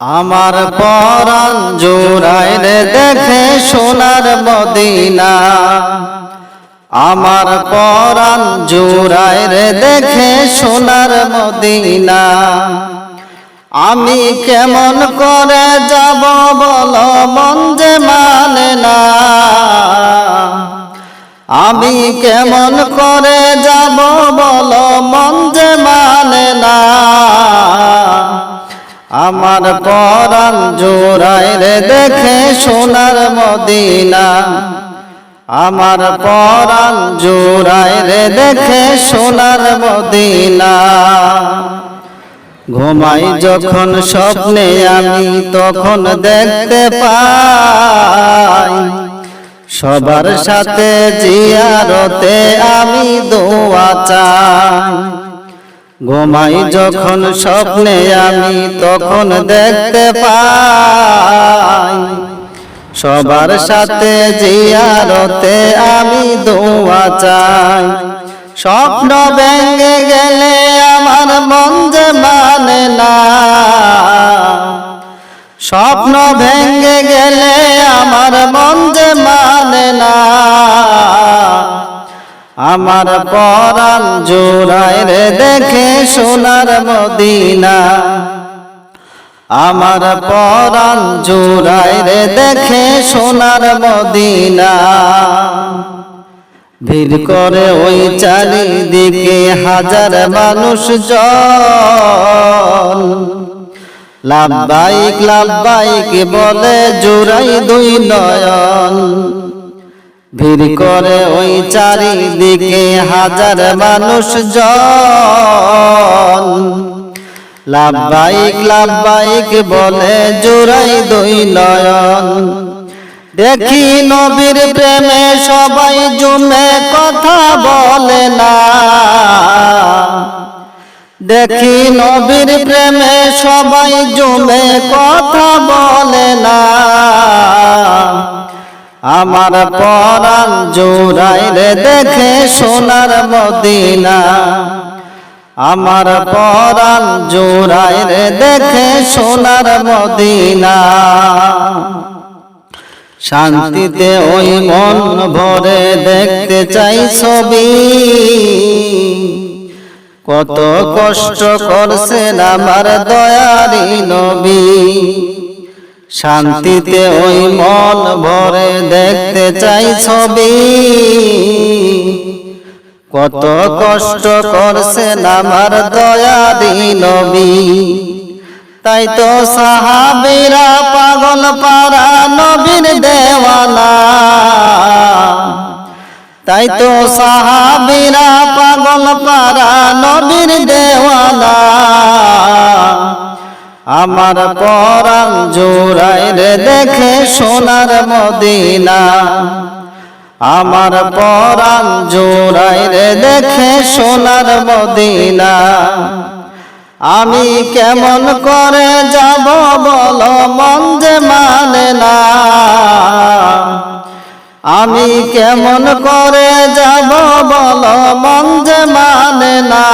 আমার পরাণ জোড়ায় দেখে সোনার মদিনা। আমার পরাণ জোড়ায় দেখে সোনার মদিনা। আমি কেমন করে যাব বল মন যে মানে না। আমি কেমন করে যাব বল মন যে মানে না। আমার পরাণ জোড়ায় রে দেখে সোনার মদিনা। আমার পরাণ জোড়ায় রে দেখে সোনার মদিনা। ঘুমাই যখন স্বপ্নে আমি তখন দেখতে পাই, সবার সাথে জিয়ারতে আমি দোয়া চাই। ঘুমাই যখন স্বপ্নে আমি তখন দেখতে পাই। সবার সাথে জিয়ারতে আমি দোয়া চাই। স্বপ্ন ভেঙে গেলে আমার মন যে মানে না। স্বপ্ন ভেঙে গেলে আমার মন যে মানে না। আমার পরাণ জোড়ায় রে দেখে সোনার মদিনা। আমার পরাণ জোড়ায় রে দেখে সোনার মদিনা। ভিড় করে ওই চারিদিকে হাজার মানুষ জন লাভবাইক লাভবাইক বলে জোড়াই দুই নয়ন। ভিড় করে ওই চারিদিকে হাজার মানুষ জন। লাভবাইক লাভবাইক বলে জোড়াই দুই নয়ন। দেখি নবীর প্রেমে সবাই জুমে কথা বলে না। দেখি নবীর প্রেমে সবাই জুমে কথা বলে না। আমার পরাণ জোড়াই রে দেখে সোনার মদিনা। আমার পরাণ জোড়াই রে দেখে সোনার মদিনা। শান্তিতে ওই মন ভরে দেখতে চাই ছবি। কত কষ্ট করছেন আমার দয়ারি নবী। শান্তিতে ওই মন ভরে দেখতে চাই ছবি। কত কষ্ট করছেন আমার দয়ারি নবী। তাই তো সাহাবিরা পাগল পারা নবীর দেওয়ানা। তাই তো সাহাবিরা পাগল পারা নবীর দেওয়ানা। আমার পরাণ জোড়ায় রে দেখে সোনার মদিনা। আমার পরাণ জোড়ায় রে দেখে সোনার মদিনা। আমি কেমন করে যাব বল মন যে মানে না। আমি কেমন করে যাব বল মন যে মানে না।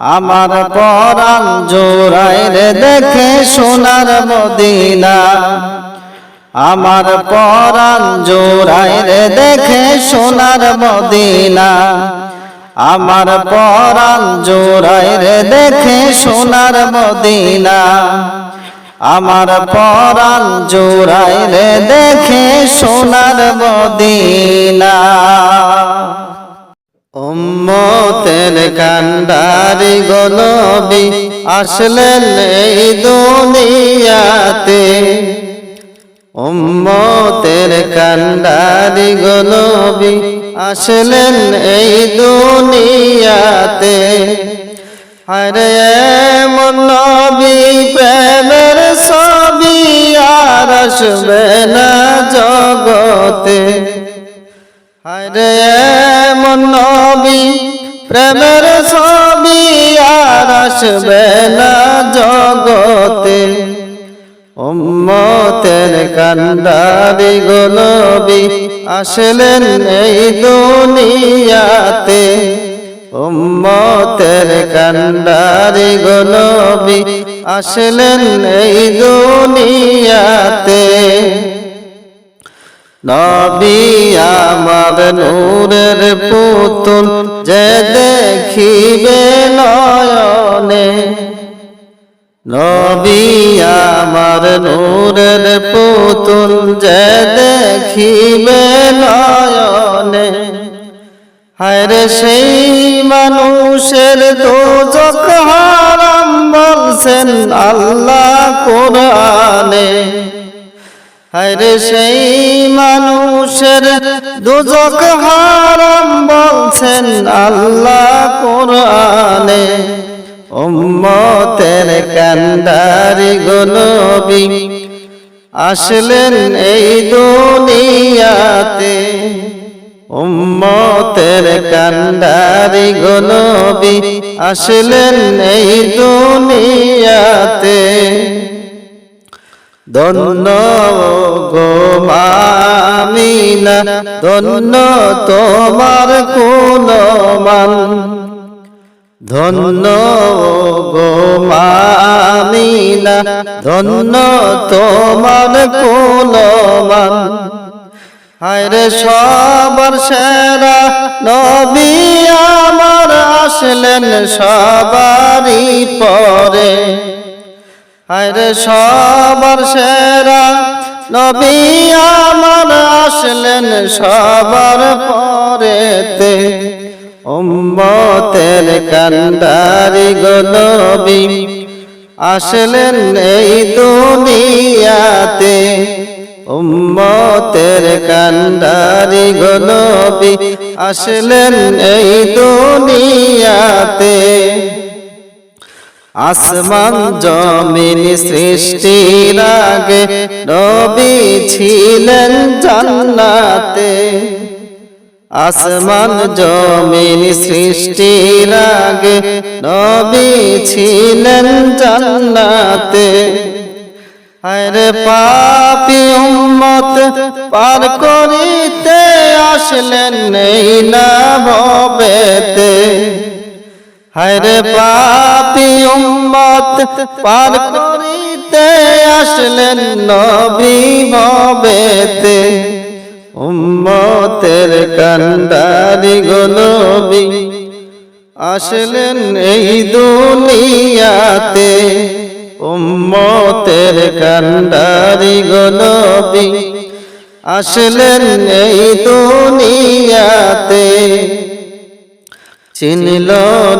আমার পরাণ জোড়ায় রে দেখে সোনার মদিনা। আমার পরাণ জোড়ায় রে দেখে সোনার মদিনা। আমার পরাণ জোড়ায় রে দেখে সোনার মদিনা। আমার পরাণ জোড়ায় রে দেখে সোনার মদিনা। উম্মতের কান্ডারি গলবি আসলেন এই দুনিয়াতে। উম্মতের কান্ডারি গলবি আসলেন এই দুনিয়াতে। হরে মনবি প্রেমের ছবি আর আসবে না জগতে। হরে মনবি প্রেমের ছবি আর আসবে না জগতে। উম্মতের কান্ডারি গলবি আসলেন এই দুনিয়াতে। উম্মতের কান্ডারি গলবি আসলেন এই দুনিয়াতে। আমার নূরের পুতুল যে দেখিবে নয়নে। নবী আমার নূরের পুতুল যে দেখিবে নয়নে। হায়রে সেই মানুষের দোজক হারাম বলছেন আল্লাহ কোরআনে। হায়রে সেই মানুষের দুজক হারাম বলছেন আল্লাহ কোরআনে, উম্মতের কান্ডারি গনবী আসলেন এই দুনিয়াতে উম্মতের কান্ডারি গনবী আসলেন এই দুনিয়াতে ধন্য গো মামিনা, ধন্য তোমার কোন মান ধন্য গো মামিনা, ধন্য তোমার কোন মান হায়রে সবার সেরা নবী আমার আসলেন সবারই পরে। হায়রে সবার সেরা নবী আমার আসলেন সবার পরেতে। উম্মতের কান্ডারি গনবী আসলেন এই দুনিয়াতে। উম্মতের কান্ডারি গনবী আসলেন এই দুনিয়াতে। আসমান জমিন সৃষ্টির আগে নবী ছিলেন জান্নাতে। আসমান জমিন সৃষ্টির আগে নবী ছিলেন জান্নাতে। আরে পাপি উম্মত পার করিতে আসলেন নেই না ভবেতে হায়রে পাপি উম্মত পার করিতে আসলেন নবী ভবেতে উম্মতের কান্ডারি গনবী আসলেন এই দুনিয়াতে। উম্মতের কান্ডারি গনবী আসলেন এই দুনিয়াতে। চিনল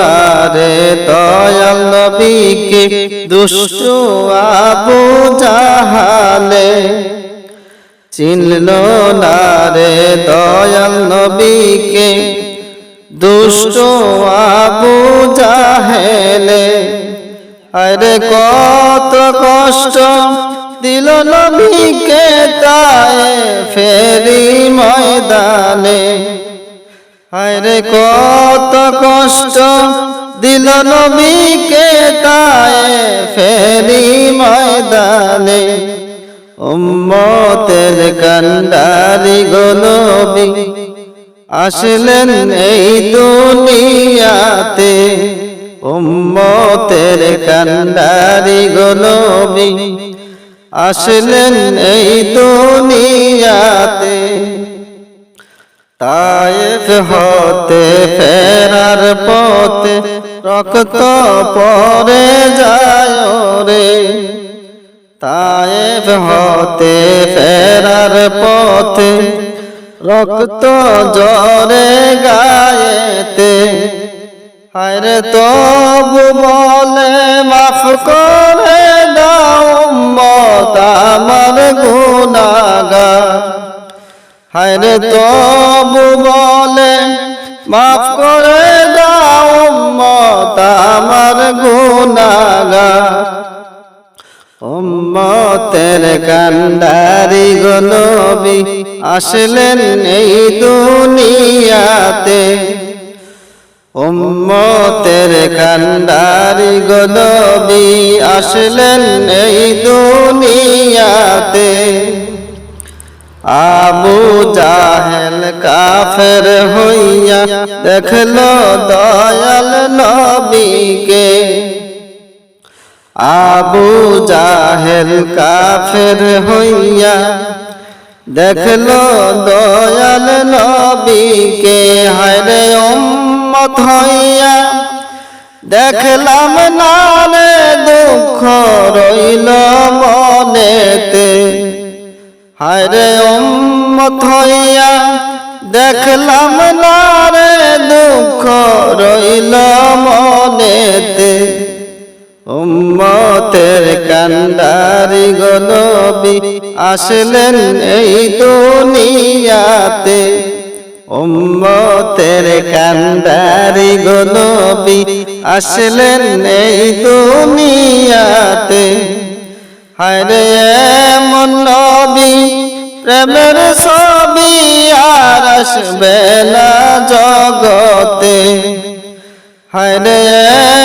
না রে দয়াল নবীকে, দুষ্ট আবু জাহালে। চিনল না রে দয়াল নবীকে, দুষ্ট আবু জাহেলে। আরে কত কষ্ট দিল নবীকে তাই ফেরি ময়দানে। হায়রে কত কষ্ট দিল নবীকে তাই ফেরি ময়দানে। উম্মতের কান্ডারি গনবী আসলেন এই দুনিয়াতে। উম্মতের কান্ডারি গনবী আসলেন এই দুনিয়াতে। তায়েফ হতে ফেরার পথে রক্ত পরে যায় রে তায়েফ হতে ফেরার পথে রক্ত জরে গায়েতে। হায়রে তবু বলে, মাফ করে দাও মত আমার হায়রে তবু বলে, মাফ করে দাও মত আমার গুনাগার উম্মতের কান্ডারি গনবী আসলেন এই দুনিয়াতে। উম্মতের কান্ডারি গনবী আসলেন এই দুনিয়াতে। আবু জাহেল কাফের হইয়া দেখল দয়াল নবীকে। আবু জাহেল কাফের হইয়া দেখল দয়াল নবীকে। হায়রে উম্মত হইয়া দেখলাম না রে দুঃখ রইল মনেতে। হায়রে উম্মত হইয়া দেখলাম না রে দুঃখ রইল মনেতে। উম্মতের কান্ডারি গলবি আসলেন এই দুনিয়াতে। উম্মতের কান্ডারি গলবি আসলেন এই দুনিয়াতে। হায়রে এমন নবী প্রেমের ছবি আর আসবে না জগতে। হায়রে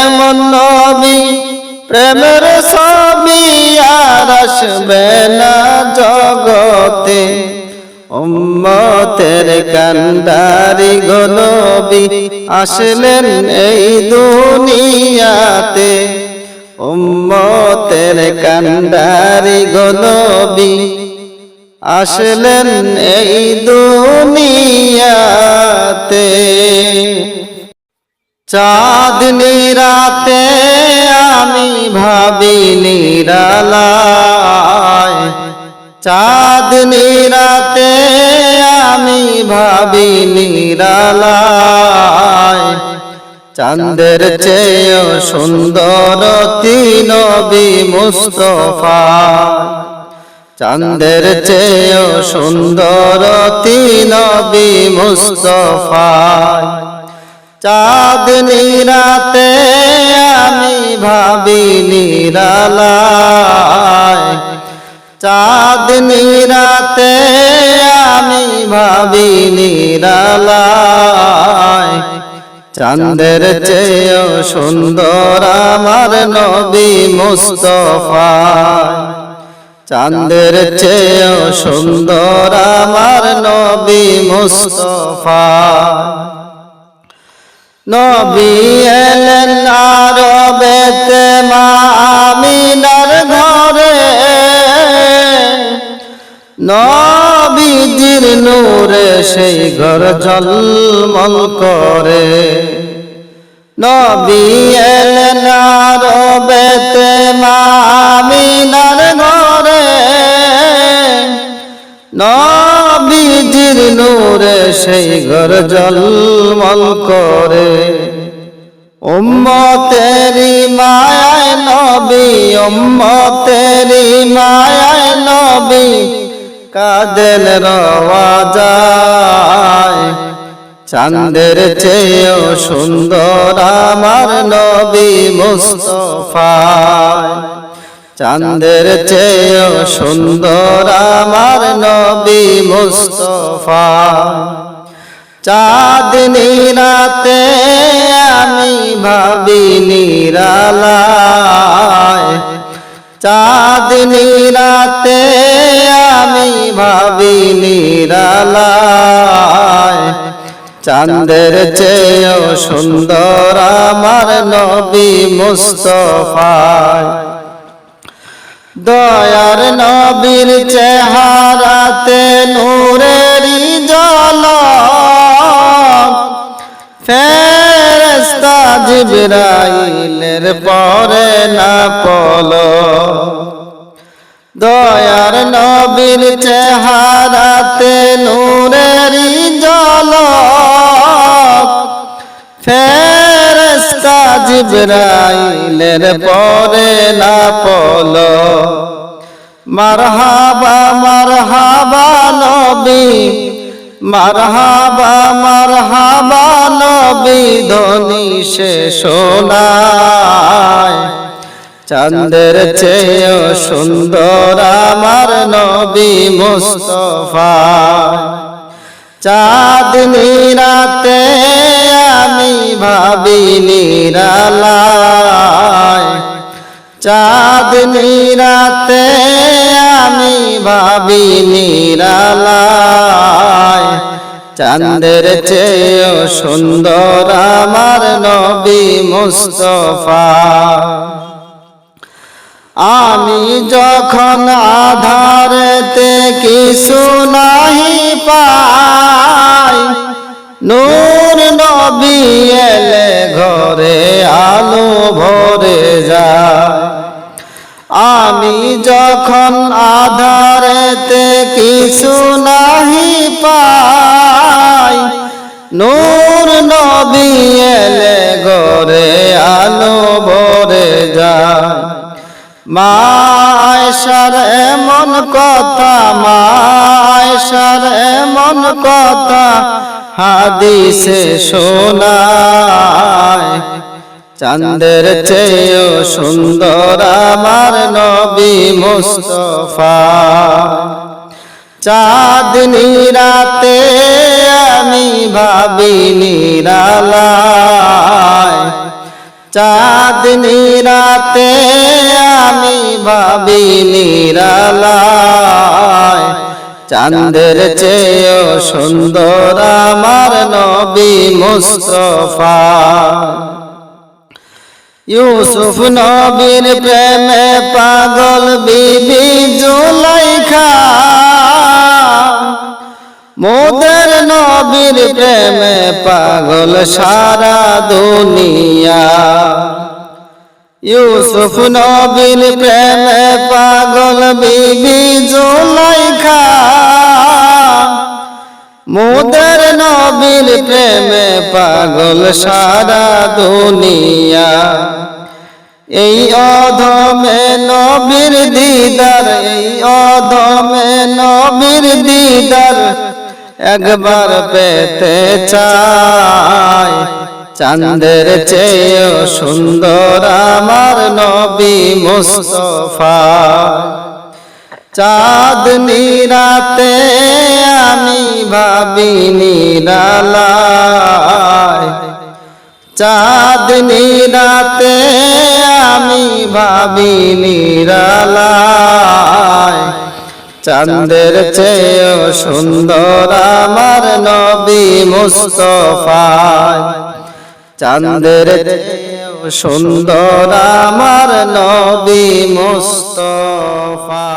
এমন নবী প্রেমের ছবি আর আসবে না জগতে। উম্মতের কান্ডারি গলবি আসলেন এই দুনিয়াতে। উম্মতের কান্ডারি গলবি আসলেন এই দুনিয়াতে। চাঁদনি রাতে আমি ভাবি নিরালায়। চাঁদনি রাতে আমি ভাবি নিরালায়। চাঁদের চেয়েও সুন্দর তিনবি মুস্তফা। চাঁদের চেয়েও সুন্দর তিনবি মুস্তফা। চাঁদনি রাতে আমি ভাবি নিরালায়। চাঁদনি রাতে আমি ভাবি নিরালায়। চাঁদের চেয়েও সুন্দর আমার নবী মুস্তফা। চাঁদের চেয়েও সুন্দর আমার নবী মুস্তফা। নবী এলেন আরবেতে মা আমিনার ঘরে নবীজির নূরে সেই ঘর জলমল করে। নবী এলেন আরবেতে মা আমিনার ঘরে নবীজির নূরে সেই ঘর জলমল করে। উম্মতেরি মায়ায় নবী উম্মতেরি মায়ায় নবী কাদেল যায়? চাঁদের চেয়েও সুন্দর আমার নবী মুস্তফা। চাঁদের চেয়েও সুন্দর আমার নবী মুস্তফা। চাঁদনি রাতে আমি ভাবি নিরালায়। চাঁদনি রাতে আমি ভাবি নিরালায়। চাঁদের চেয়েও সুন্দর আমার নবী মুস্তফায়। দয়ার নবীর চেহারাতে নূরেরই জল। ফেরেস্তা জিবরাইলের পরে না পল দয়ার নবীর চেহারাতে নূরেরই জল ফেরেস্তা জিবরাইলের পরে না পল মারহাবা মারহাবা নবী, মারহাবা মারহাবা নবী ধ্বনি সে শোনায় চাঁদের চেয়েও সুন্দর আমার নবী মুস্তফা। চাঁদনি রাতে আমি ভাবি নিরালায়। চাঁদনি রাতে আমি ভাবি নিরালায়। চাঁদের চেয়েও সুন্দর আমার নবী মুস্তফা। আমি যখন আধারেতে কিছু নাহি পাই, নূর নবী এলে ঘরে আলো ভরে যা আমি যখন আধারেতে কিছু নাহি পাই নূর নবী এলে ঘরে আলো ভরে যায়। মায়সার এমন কথা মায়সার এমন কথা হাদিসে শোনায়। চাঁদের চেয়েও সুন্দর আমার নবী মুস্তফা। চাঁদনি রাতে আমি ভাবি নিরালায় চাঁদনি রাতে আমি ভাবি নিরালায় চাঁদের চেয়েও সুন্দর আমার নবী মুস্তফা। ইউসুফ নবীর প্রেমে পাগল বিবি জুলাইখা মোদের নবীর প্রেমে পাগল সারা দুনিয়া। ইউসুফ নবীর প্রেমে পাগল বিবি জুলাইখা। মোদের নবীর প্রেমে পাগল সারা দুনিয়া। এই অধমে নবীর দিদার, এই অধমে নবীর দিদার। একবার পেতে চায় চাঁদের চেয়েও সুন্দর আমার নবী মুস্তফা। চাঁদ নিরাতে আমি ভাবি নিরালায়। চাঁদ নিরাতে আমি ভাবি নিরালায়। চাঁদের চেয়ে সুন্দর আমার নবী মুস্তফায় চাঁদের চেয়েও সুন্দর আমার নবী মুস্তফা।